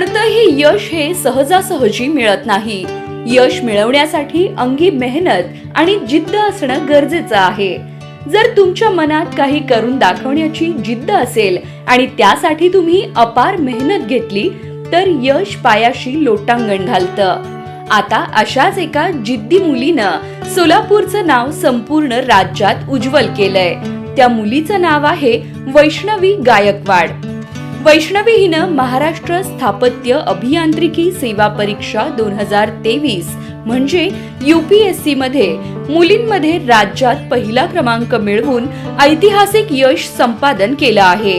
कोणतंही यश हे सहजासहजी मिळत नाही. यश मिळवण्यासाठी अंगी मेहनत आणि जिद्द असणं गरजेचं आहे. जर तुमच्या मनात काही करून दाखवण्याची जिद्द असेल आणि त्यासाठी तुम्ही अपार मेहनत घेतली तर यश पायाशी लोटांगण घालतं. आता अशाच एका जिद्दी मुलीनं सोलापूरचं नाव संपूर्ण राज्यात उज्ज्वल केलंय. त्या मुलीचं नाव आहे वैष्णवी गायकवाड. वैष्णवी हिनं महाराष्ट्र स्थापत्य अभियांत्रिकी सेवा परीक्षा दोन हजार तेवीस म्हणजे युपीएससी मध्ये मुलींमध्ये राज्यात पहिला क्रमांक मिळवून ऐतिहासिक यश संपादन केलं आहे.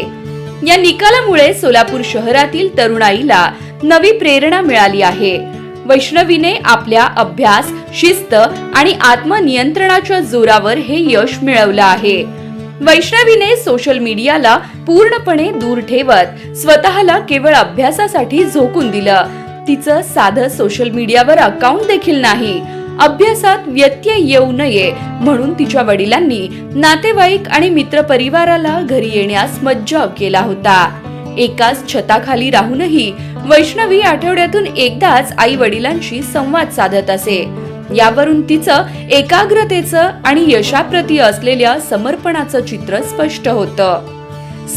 या निकालामुळे सोलापूर शहरातील तरुणाईला नवी प्रेरणा मिळाली आहे. वैष्णवीने आपल्या अभ्यास शिस्त आणि आत्मनियंत्रणाच्या जोरावर हे यश मिळवलं आहे. वैष्णवीने सोशल मीडियाला पूर्णपणे दूर ठेवत स्वतःला केवळ अभ्यासासाठी झोकून दिलं. तिचं साधं सोशल मीडियावर अकाउंट देखील नाही. अभ्यासात व्यत्यय येऊ नये म्हणून तिच्या वडिलांनी नातेवाईक आणि मित्रपरिवाराला घरी येण्यास मज्जाव केला होता. एकाच छताखाली राहूनही वैष्णवी आठवड्यातून एकदाच आई वडिलांशी संवाद साधत असे. यावरून तिचं एकाग्रतेचं आणि यशाप्रती असलेल्या समर्पणाचं चित्र स्पष्ट होतं.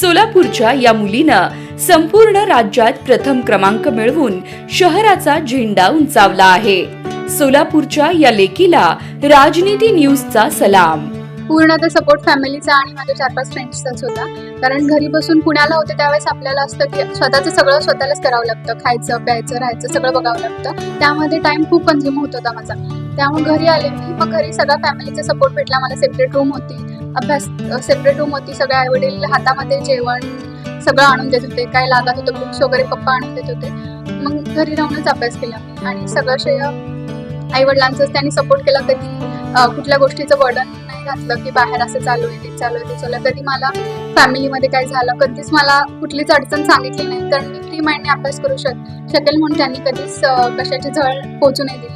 सोलापूरच्या या मुलीनं संपूर्ण राज्यात प्रथम क्रमांक मिळवून शहराचा झेंडा उंचावला आहे. सोलापूरच्या या लेकीला राजनीती न्यूजचा सलाम. पूर्ण तर सपोर्ट फॅमिलीचा आणि माझ्या चार पाच फ्रेंड्सचाच होता. कारण घरी बसून पुण्याला होते त्यावेळेस आपल्याला असतं की स्वतःचं सगळं स्वतःलाच करावं लागतं. खायचं प्यायचं राहायचं सगळं बघावं लागतं. त्यामध्ये टाइम खूप कन्झ्युम होत होता माझा. त्यामुळे घरी आले मी. मग घरी सगळा फॅमिलीचा सपोर्ट भेटला. मला सेपरेट रूम होती. अभ्यास सेपरेट रूम होती. सगळ्या आई वडील हातामध्ये जेवण सगळं आणून देत होते. काय लागत होतं बुक्स वगैरे पप्पा आणून देत होते. मग घरी राहूनच अभ्यास केला. आणि सगळं श्रेय आई वडिलांचंच त्यांनी सपोर्ट केला. कधी कुठल्या गोष्टीचं बर्डन नाही घातलं की बाहेर असं चालू आहे ते चालू आहे ते चालू आहे. कधी मला फॅमिलीमध्ये काय झालं कधीच मला कुठलीच अडचण सांगितली नाही. कारण मी फ्री माइंडने अभ्यास करू शक शकेल म्हणून त्यांनी कधीच कशाची झळ पोचू नाही दिली.